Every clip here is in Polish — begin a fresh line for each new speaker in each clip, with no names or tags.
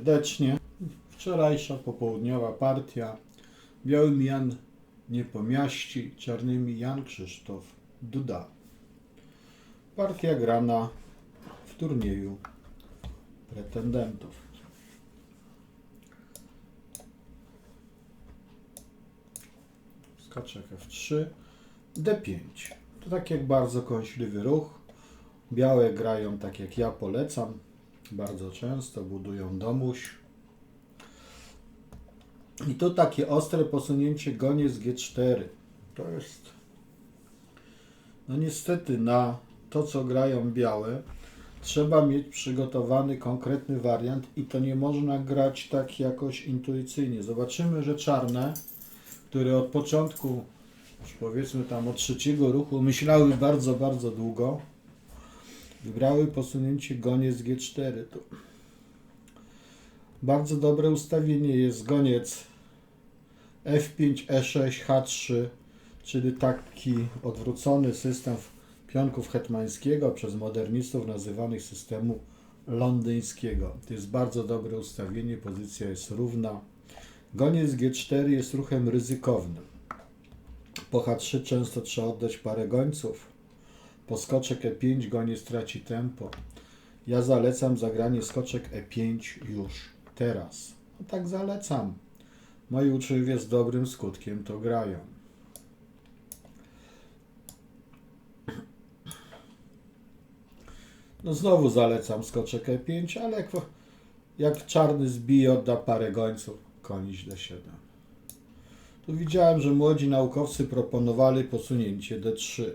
serdecznie. Wczorajsza popołudniowa partia. Białym Jan Niepomiaści, czarnymi Jan Krzysztof Duda. Partia grana w turnieju pretendentów. Skaczek F3, D5. To tak jak bardzo kąśliwy ruch. Białe grają tak jak ja polecam. Bardzo często budują domuś. I tu takie ostre posunięcie goniec G4. To jest no niestety na to co grają białe trzeba mieć przygotowany konkretny wariant i to nie można grać tak jakoś intuicyjnie. Zobaczymy, że czarne, które od początku, już powiedzmy tam od trzeciego ruchu, myślały bardzo, bardzo długo, wybrały posunięcie goniec G4. Tu bardzo dobre ustawienie jest goniec F5, E6, H3, czyli taki odwrócony system pionków hetmańskiego przez modernistów nazywanych systemu londyńskiego. To jest bardzo dobre ustawienie, pozycja jest równa. Goniec G4 jest ruchem ryzykownym. Po H3 często trzeba oddać parę gońców. Po skoczek E5 goniec traci tempo. Ja zalecam zagranie skoczek E5 już teraz. No tak zalecam. Moi uczniowie z dobrym skutkiem to grają. No znowu zalecam skoczek E5, ale jak, czarny zbije, odda parę gońców, konić D7. Tu widziałem, że młodzi naukowcy proponowali posunięcie D3.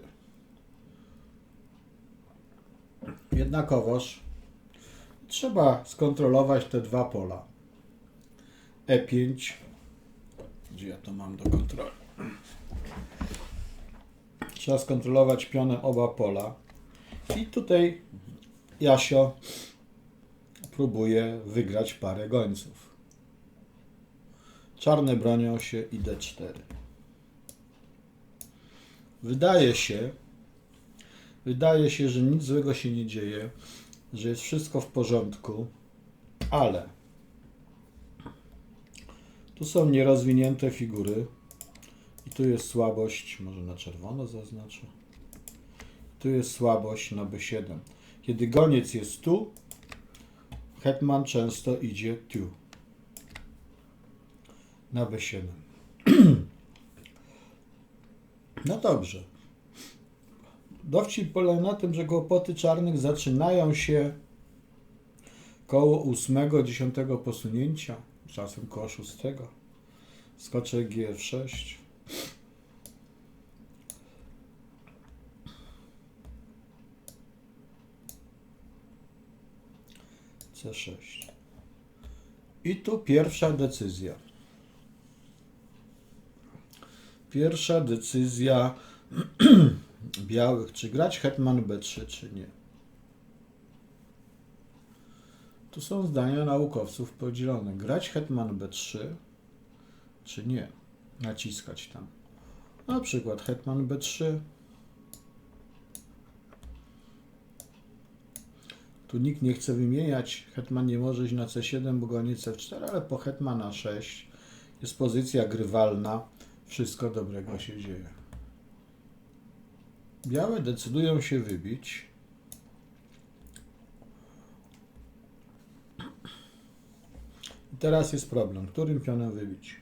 Jednakowoż trzeba skontrolować te dwa pola. E5, gdzie ja to mam do kontroli. Trzeba skontrolować pionem oba pola. I tutaj Jasio próbuje wygrać parę gońców. Czarne bronią się i D4. Wydaje się, wydaje się, że nic złego się nie dzieje, że jest wszystko w porządku, ale tu są nierozwinięte figury i tu jest słabość, może na czerwono zaznaczę. Tu jest słabość na B7. Kiedy goniec jest tu, hetman często idzie tu. Na B7. No dobrze. Dowcip polega na tym, że kłopoty czarnych zaczynają się koło 8-10 posunięcia, czasem koło 6. Skoczek GF6. C6. I tu pierwsza decyzja. Pierwsza decyzja białych, czy grać hetman B3, czy nie. Tu są zdania naukowców podzielone. Grać hetman B3, czy nie. Naciskać tam. Na przykład hetman B3. Tu nikt nie chce wymieniać. Hetman nie może iść na C7, bo goni C4, ale po hetmana 6 jest pozycja grywalna. Wszystko dobrego się dzieje. Białe decydują się wybić. I teraz jest problem. Którym pionem wybić?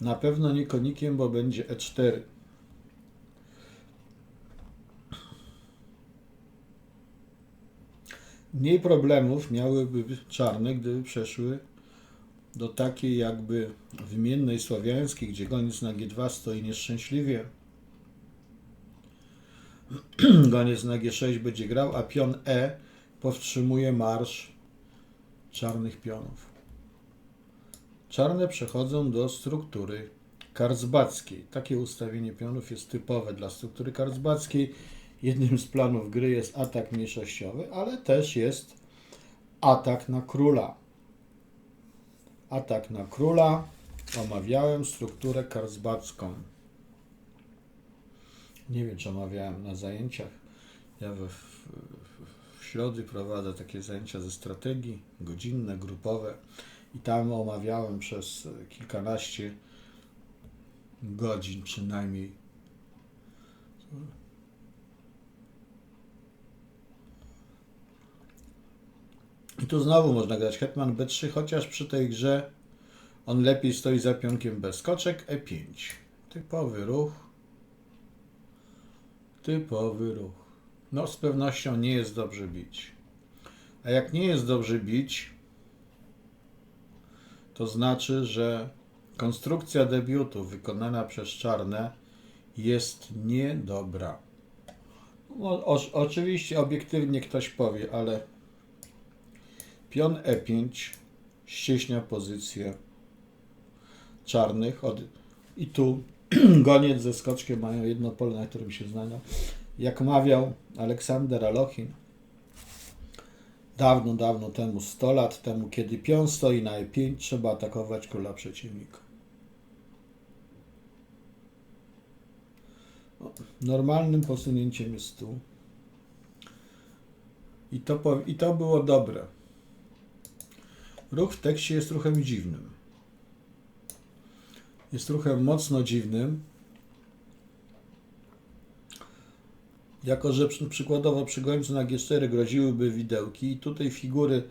Na pewno nie konikiem, bo będzie E E4. Mniej problemów miałyby czarne, gdyby przeszły do takiej jakby wymiennej słowiańskiej, gdzie goniec na G2 stoi nieszczęśliwie. Goniec na G6 będzie grał, a pion E powstrzymuje marsz czarnych pionów. Czarne przechodzą do struktury karlsbadzkiej. Takie ustawienie pionów jest typowe dla struktury karlsbadzkiej. Jednym z planów gry jest atak mniejszościowy, ale też jest atak na króla. Atak na króla. Omawiałem strukturę karlsbadzką. Nie wiem, czy omawiałem na zajęciach. Ja we, w, w, środy prowadzę takie zajęcia ze strategii, godzinne, grupowe i tam omawiałem przez kilkanaście godzin przynajmniej I tu znowu można grać hetman b3, chociaż przy tej grze on lepiej stoi za pionkiem b. Skoczek e5. Typowy ruch. Typowy ruch. No z pewnością nie jest dobrze bić. A jak nie jest dobrze bić, to znaczy, że konstrukcja debiutu wykonana przez czarne jest niedobra. O, o, oczywiście obiektywnie ktoś powie, ale pion e5 ścieśnia pozycję czarnych od, i tu goniec ze skoczkiem mają jedno pole, na którym się znają. Jak mawiał Aleksander Alochin dawno, dawno temu, 100 lat temu, kiedy pion stoi na e5, trzeba atakować króla przeciwnika. No, Normalnym posunięciem jest tu. I to, I to było dobre. Ruch w tekście jest ruchem dziwnym. Jest ruchem mocno dziwnym. Jako, że przy, przykładowo przy gońcu na G4 groziłyby widełki i tutaj figury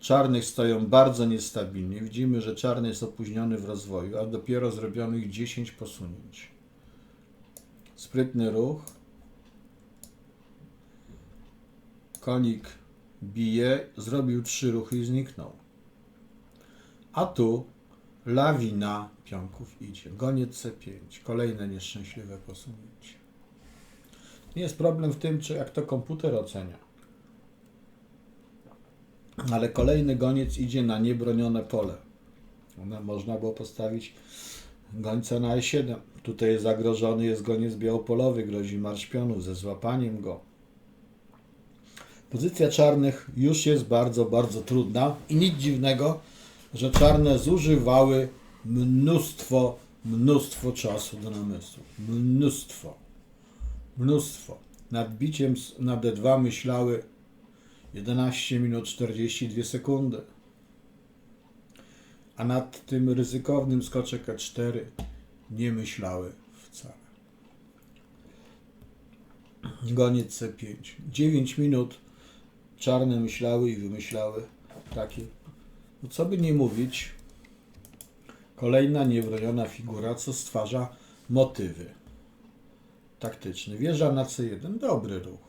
czarnych stoją bardzo niestabilnie. Widzimy, że czarny jest opóźniony w rozwoju, a dopiero zrobionych 10 posunięć. Sprytny ruch. Konik bije, zrobił trzy ruchy i zniknął. A tu lawina pionków idzie. Goniec C5. Kolejne nieszczęśliwe posunięcie. Nie jest problem w tym, czy jak to komputer ocenia. Ale kolejny goniec idzie na niebronione pole. Można było postawić gońca na E7. Tutaj jest zagrożony jest goniec białopolowy, grozi marsz pionów ze złapaniem go. Pozycja czarnych już jest bardzo, bardzo trudna i nic dziwnego, że czarne zużywały mnóstwo, mnóstwo czasu do namysłu. Mnóstwo. Mnóstwo. Nad biciem na D2 myślały 11 minut 42 sekundy. A nad tym ryzykownym skoczek E4 nie myślały wcale. Goniec C5. 9 minut czarne myślały i wymyślały takie. No co by nie mówić, kolejna niebroniona figura, co stwarza motywy taktyczne. Wieża na C1, dobry ruch.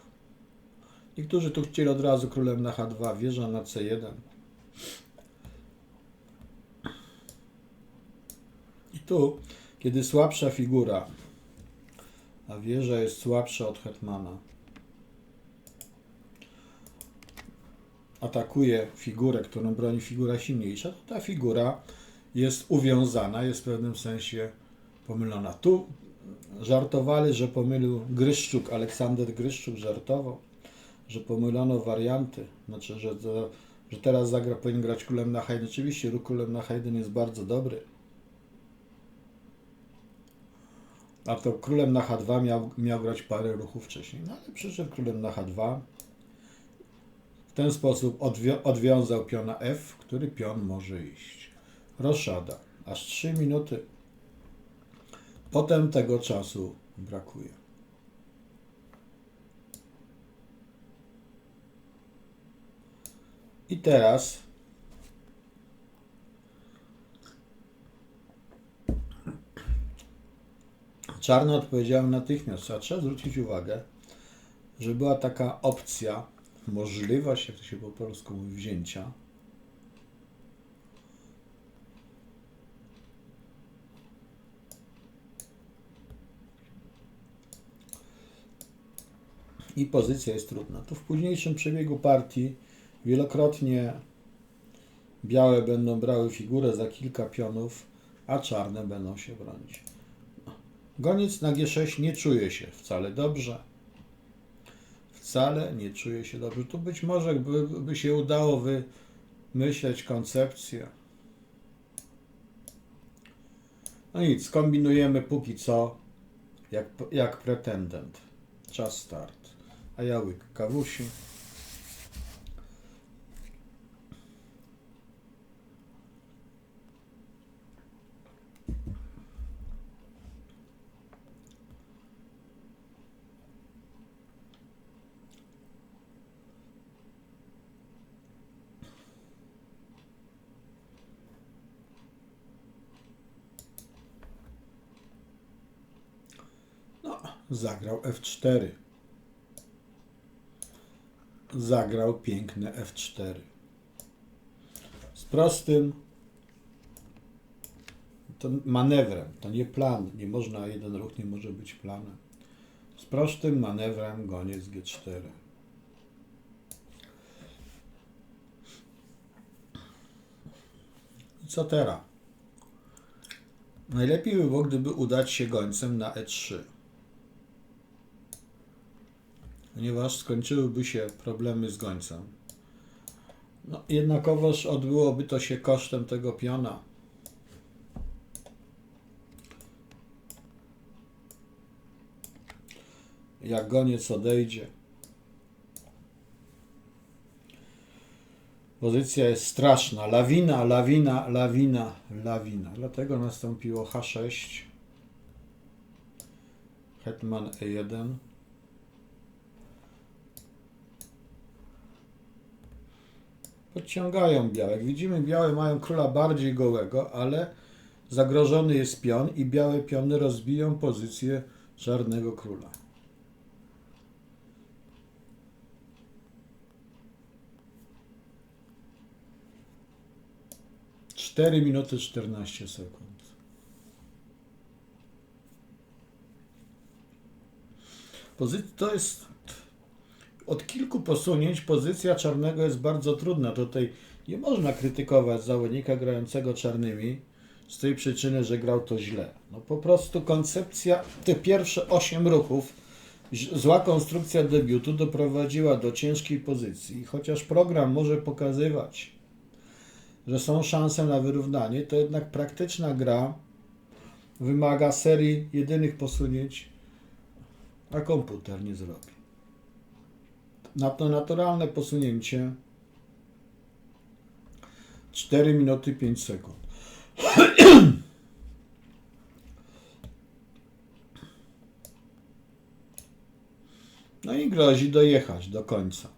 Niektórzy tu chcieli od razu królem na H2, wieża na C1. I tu, kiedy słabsza figura, a wieża jest słabsza od hetmana, atakuje figurę, którą broni figura silniejsza, to ta figura jest uwiązana, jest w pewnym sensie pomylona. Tu żartowali, że pomylił Gryszczuk, Aleksander Gryszczuk żartował, że pomylono warianty, znaczy, że, to, że teraz zagra, powinien grać królem na Haydn. Oczywiście ruch królem na Haydn jest bardzo dobry. A to królem na H2 miał, miał grać parę ruchów wcześniej. No ale przyszedł królem na H2. Ten sposób odwią- odwiązał piona F, który pion może iść. Roszada. Aż 3 minuty. Potem tego czasu brakuje. I teraz Czarny odpowiedział natychmiast. A trzeba zwrócić uwagę, że była taka opcja, możliwość, jak to się po polsku mówi, wzięcia. I pozycja jest trudna. Tu w późniejszym przebiegu partii wielokrotnie białe będą brały figurę za kilka pionów, a czarne będą się bronić. Goniec na G6 nie czuje się wcale dobrze. Wcale nie czuje się dobrze. Tu być może by, by się udało wymyśleć koncepcję. No nic, kombinujemy póki co jak, jak pretendent. Czas start. A ja łyk kawusi. Zagrał F4. Zagrał piękne F4. Z prostym to manewrem, to nie plan. Nie można, jeden ruch nie może być planem. Z prostym manewrem goniec G4. I co teraz? Najlepiej by było, gdyby udać się gońcem na E3. Ponieważ skończyłyby się problemy z gońcem. No, jednakowoż odbyłoby to się kosztem tego piona. Jak goniec odejdzie. Pozycja jest straszna. Lawina, lawina, lawina, lawina. Dlatego nastąpiło H6. Hetman E1. Podciągają białe. Jak widzimy, białe mają króla bardziej gołego, ale zagrożony jest pion i białe piony rozbiją pozycję czarnego króla. Cztery minuty 14 sekund. Pozy- to jest od kilku posunięć pozycja czarnego jest bardzo trudna. Tutaj nie można krytykować zawodnika grającego czarnymi z tej przyczyny, że grał to źle. No po prostu koncepcja, te pierwsze 8 ruchów, zła konstrukcja debiutu doprowadziła do ciężkiej pozycji. Chociaż program może pokazywać, że są szanse na wyrównanie, to jednak praktyczna gra wymaga serii jedynych posunięć, a komputer nie zrobi. Na to naturalne posunięcie 4 minuty 5 sekund. No i grozi dojechać do końca.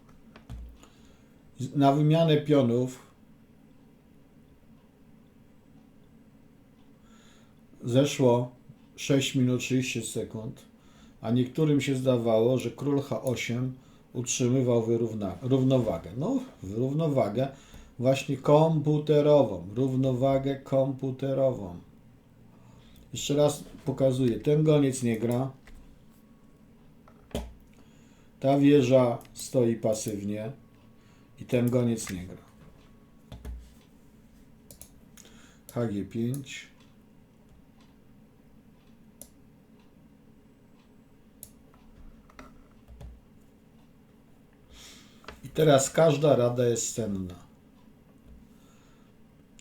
Na wymianę pionów zeszło 6 minut 30 sekund, a niektórym się zdawało, że król H8 utrzymywał wyrówna, równowagę. No, równowagę właśnie komputerową, równowagę komputerową. Jeszcze raz pokazuję, ten goniec nie gra. Ta wieża stoi pasywnie i ten goniec nie gra. HG5. I teraz każda rada jest cenna.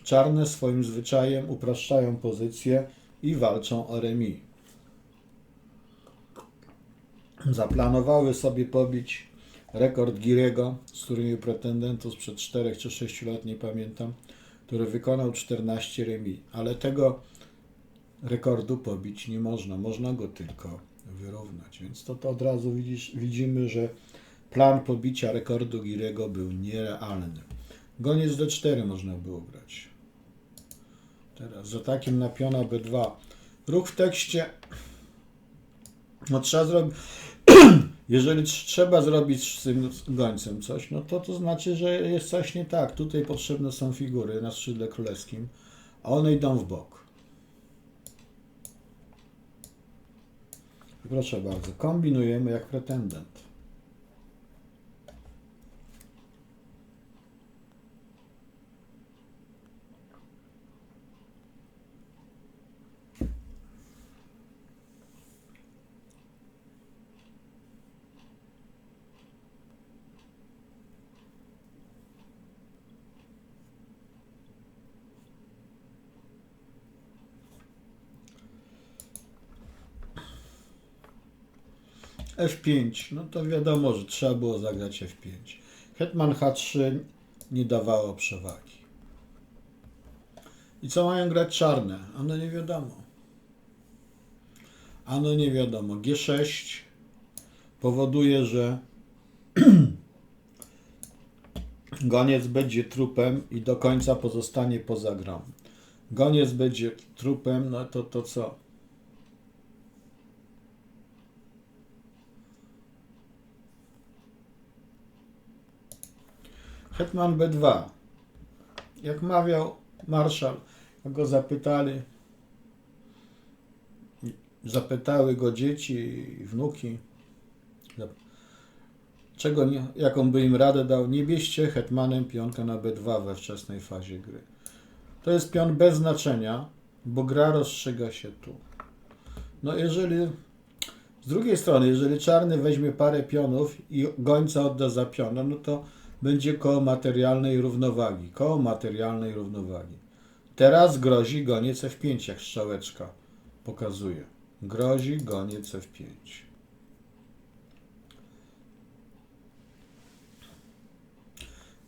Czarne swoim zwyczajem upraszczają pozycję i walczą o remis. Zaplanowały sobie pobić rekord Girego, z którymi pretendentów sprzed 4 czy 6 lat, nie pamiętam, który wykonał 14 remis, ale tego rekordu pobić nie można, można go tylko wyrównać. Więc to, to od razu widzisz, widzimy, że plan pobicia rekordu Girego był nierealny. Goniec D4 można było grać. Teraz za takim na piona B2. Ruch w tekście. No trzeba zrobić. Jeżeli trz- trzeba zrobić z tym gońcem coś, no to to znaczy, że jest coś nie tak. Tutaj potrzebne są figury na skrzydle królewskim, a one idą w bok. Proszę bardzo, kombinujemy jak pretendent. F5, no to wiadomo, że trzeba było zagrać F5. Hetman H3 nie dawało przewagi. I co mają grać czarne? Ano nie wiadomo. Ano nie wiadomo. G6 powoduje, że goniec będzie trupem i do końca pozostanie poza grą. Goniec będzie trupem, no to to co? Hetman B2. Jak mawiał marszał, go zapytali, zapytały go dzieci i wnuki, czego nie, jaką by im radę dał, nie bierzcie hetmanem pionka na B2 we wczesnej fazie gry. To jest pion bez znaczenia, bo gra rozstrzyga się tu. No jeżeli z drugiej strony, jeżeli czarny weźmie parę pionów i gońca odda za piona, no to będzie koło materialnej równowagi. Koło materialnej równowagi. Teraz grozi goniec F5, jak strzałeczka pokazuje. Grozi goniec F5.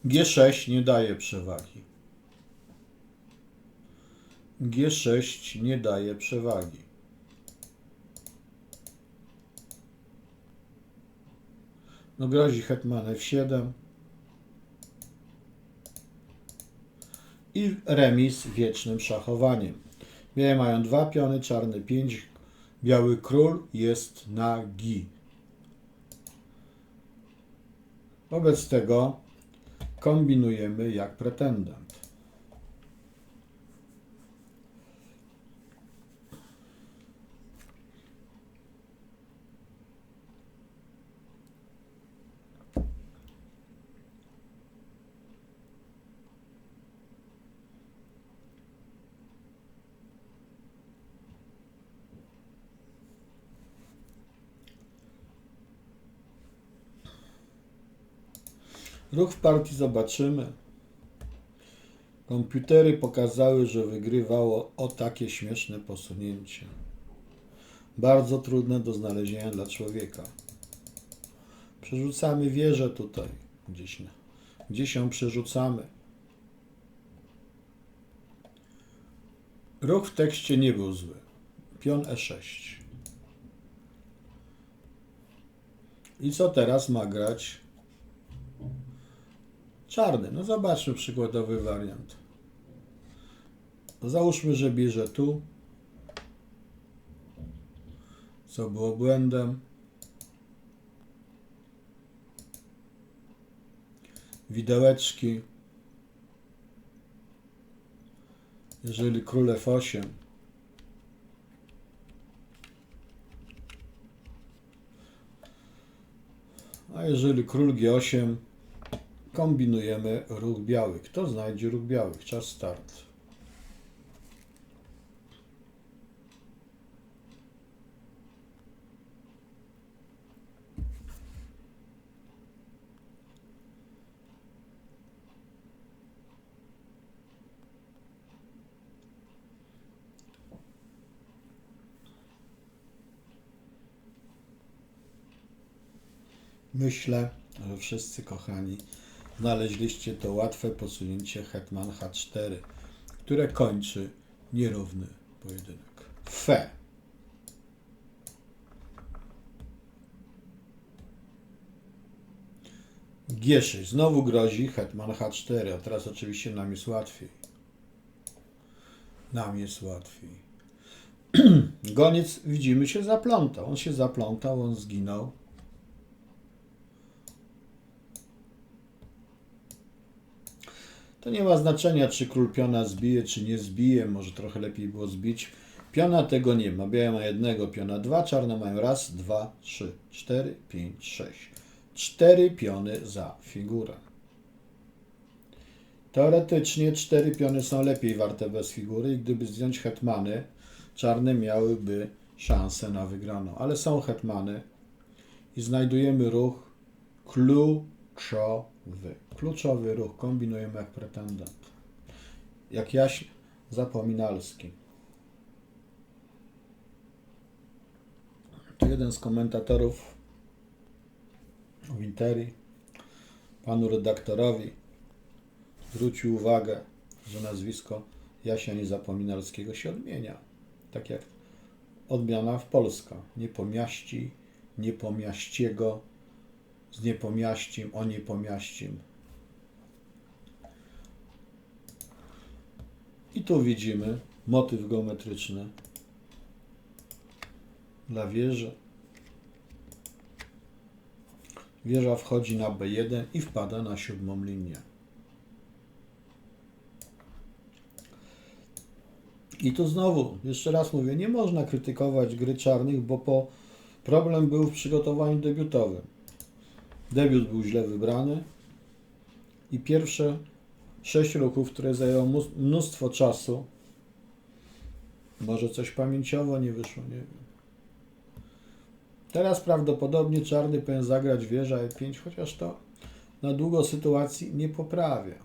G6 nie daje przewagi. G6 nie daje przewagi. No grozi hetman F7 i remis wiecznym szachowaniem. Białe mają dwa piony, czarny 5, biały król jest nagi. Wobec tego kombinujemy jak pretendent. Ruch w partii zobaczymy. Komputery pokazały, że wygrywało o takie śmieszne posunięcie. Bardzo trudne do znalezienia dla człowieka. Przerzucamy wieżę tutaj, gdzieś, gdzieś ją przerzucamy. Ruch w tekście nie był zły. Pion E6. I co teraz ma grać Czarny. No zobaczmy przykładowy wariant. Załóżmy, że bierze tu. Co było błędem. Widełeczki. Jeżeli król F8. A jeżeli król G8 kombinujemy ruch biały. Kto znajdzie ruch biały? Czas start. Myślę, że wszyscy kochani znaleźliście to łatwe posunięcie hetman H4, które kończy nierówny pojedynek. Fe. G6. Znowu grozi hetman H4, a teraz oczywiście nam jest łatwiej. Nam jest łatwiej. Goniec, widzimy, się zaplątał. On się zaplątał, on zginął. To nie ma znaczenia, czy król piona zbije, czy nie zbije. Może trochę lepiej było zbić. Piona tego nie ma. Białe ma jednego, piona dwa, czarne mają raz, dwa, trzy, cztery, pięć, sześć. Cztery piony za figurę. Teoretycznie cztery piony są lepiej warte bez figury i gdyby zdjąć hetmany, czarne miałyby szansę na wygraną. Ale są hetmany i znajdujemy ruch kluczowy. Kluczowy ruch kombinujemy jak pretendent. Jak Jaś Zapominalski. To jeden z komentatorów w Interi, panu redaktorowi, zwrócił uwagę, że nazwisko Jasia Niezapominalskiego się odmienia. Tak jak odmiana w Polska. Niepomiaści, niepomiaściego, z niepomiaścim, o niepomiaścim. I tu widzimy motyw geometryczny dla wieży. Wieża wchodzi na B1 i wpada na siódmą linię. I tu znowu, jeszcze raz mówię, nie można krytykować gry czarnych, bo po problem był w przygotowaniu debiutowym. Debiut był źle wybrany i pierwsze sześć ruchów, które zajęło mnóstwo czasu, może coś pamięciowo nie wyszło, nie wiem. Teraz prawdopodobnie czarny powinien zagrać wieża E5, chociaż to na długo sytuacji nie poprawia.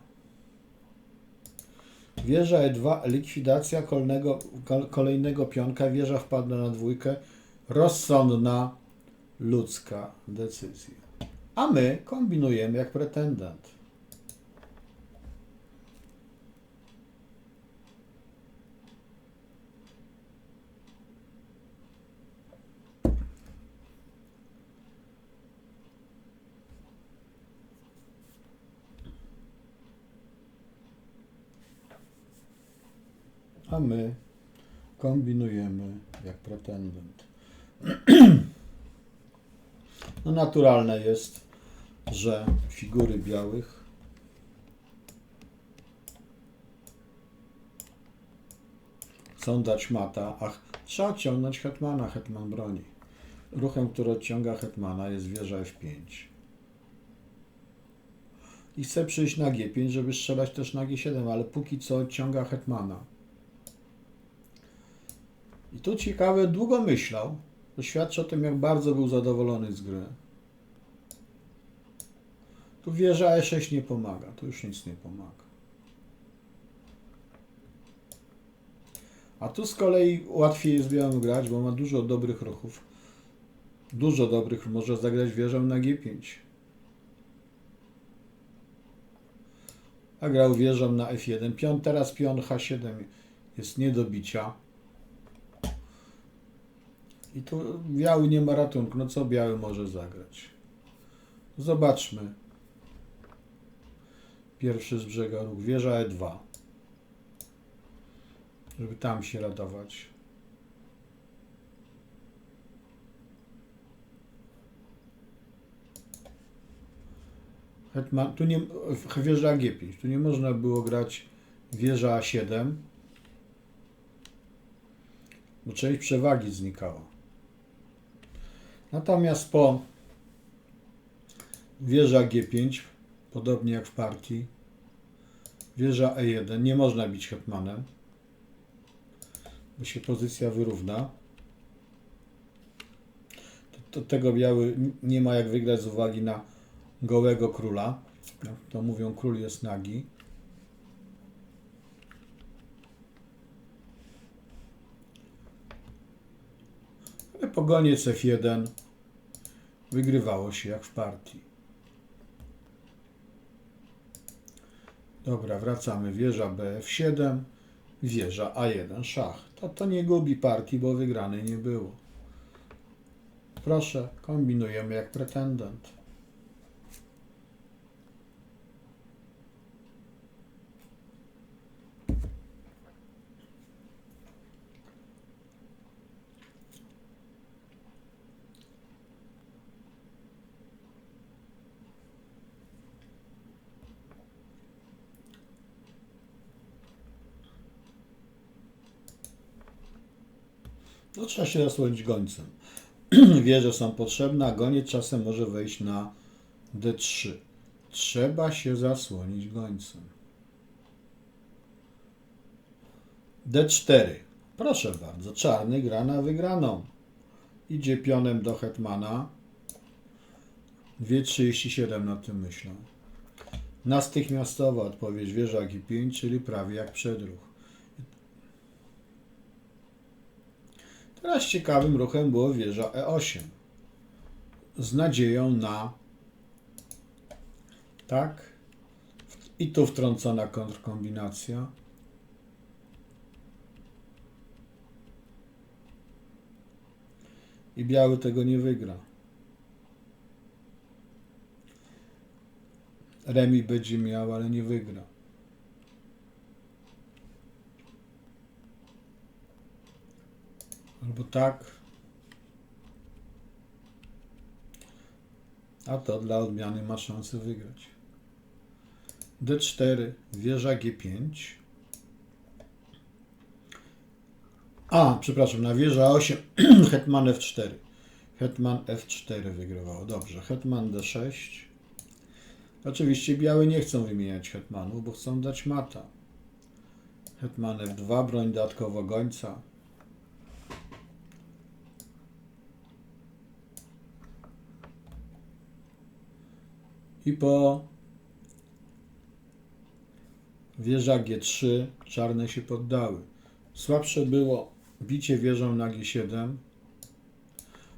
Wieża E2, likwidacja kolejnego, kol- kolejnego pionka, wieża wpadła na dwójkę, rozsądna, ludzka decyzja. A my kombinujemy jak pretendent. A my kombinujemy jak pretendent. No naturalne jest, że figury białych chcą dać mata, a ch- trzeba odciągnąć hetmana, hetman broni. Ruchem, który odciąga hetmana jest wieża F5. I chce przyjść na G5, żeby strzelać też na G7, ale póki co odciąga hetmana. I tu ciekawe, długo myślał. To świadczy o tym, jak bardzo był zadowolony z gry. Tu wieża E6 nie pomaga, tu już nic nie pomaga. A tu z kolei łatwiej jest białym grać, bo ma dużo dobrych ruchów. Dużo dobrych, może zagrać wieżę na G5. A grał wieżą na F1. Pion, teraz pion H7 jest nie do bicia. I tu biały nie ma ratunku. No co biały może zagrać? Zobaczmy. Pierwszy z brzega ruch. Wieża E2. Żeby tam się radować. Hetman, tu nie, wieża G5. Tu nie można było grać wieża A7, bo część przewagi znikała. Natomiast po wieża G5, podobnie jak w partii, wieża E1, nie można bić hetmanem, bo się pozycja wyrówna. To, to tego biały nie ma jak wygrać z uwagi na gołego króla. Jak To mówią, król jest nagi. Ale po goniec F1 wygrywało się jak w partii. Dobra, wracamy. Wieża BF7, wieża A1, szach. To, to nie gubi partii, bo wygranej nie było. Proszę, kombinujemy jak pretendent. No trzeba się zasłonić gońcem. Wieże są potrzebne, a goniec czasem może wejść na D3. Trzeba się zasłonić gońcem. D4. Proszę bardzo, czarny gra na wygraną. Idzie pionem do hetmana. 2,37 na tym myślą. Natychmiastowa odpowiedź wieża G5, czyli prawie jak przedruch. Teraz ciekawym ruchem było wieża E8. Z nadzieją na tak. I tu wtrącona kontrkombinacja. I biały tego nie wygra. Remi będzie miał, ale nie wygra. Albo tak. A to dla odmiany ma szansę wygrać. D4, wieża G5. A, przepraszam, na wieża 8, hetman F4. Hetman F4 wygrywał. Dobrze, hetman D6. Oczywiście białe nie chcą wymieniać hetmanów, bo chcą dać mata. Hetman F2, broń dodatkowo gońca. I po wieża G3 czarne się poddały. Słabsze było bicie wieżą na G7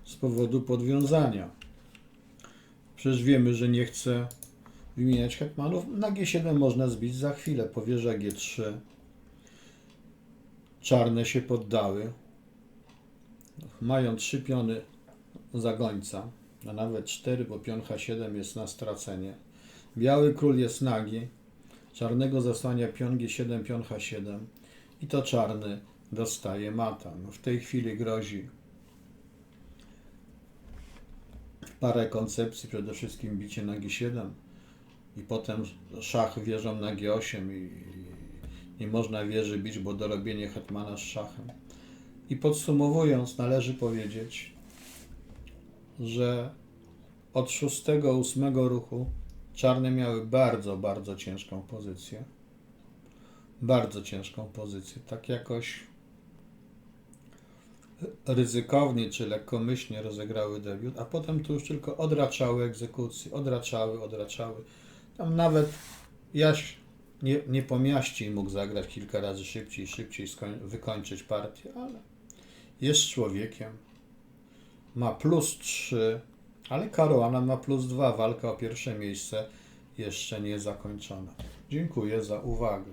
z powodu podwiązania. Przecież wiemy, że nie chce wymieniać hetmanów. Na G7 można zbić za chwilę. Po wieża G3 czarne się poddały. Mają trzy piony za gońca, a nawet cztery, bo pion H7 jest na stracenie. Biały król jest nagi. Czarnego zasłania pion G7, pion H7 i to czarny dostaje mata. No w tej chwili grozi parę koncepcji, przede wszystkim bicie na G7 i potem szach wieżą na G8 i i nie można wieży bić, bo dorobienie hetmana z szachem. I podsumowując, należy powiedzieć, że od szóstego, ósmego ruchu czarne miały bardzo, bardzo ciężką pozycję. Bardzo ciężką pozycję. Tak jakoś ryzykownie czy lekkomyślnie rozegrały debiut, a potem tu już tylko odraczały egzekucje, odraczały, odraczały. Tam nawet Jaś nie, nie pomieści mógł zagrać kilka razy szybciej, szybciej wykończyć partię, ale jest człowiekiem. Ma plus 3, ale Caruana ma plus 2. Walka o pierwsze miejsce jeszcze nie zakończona. Dziękuję za uwagę.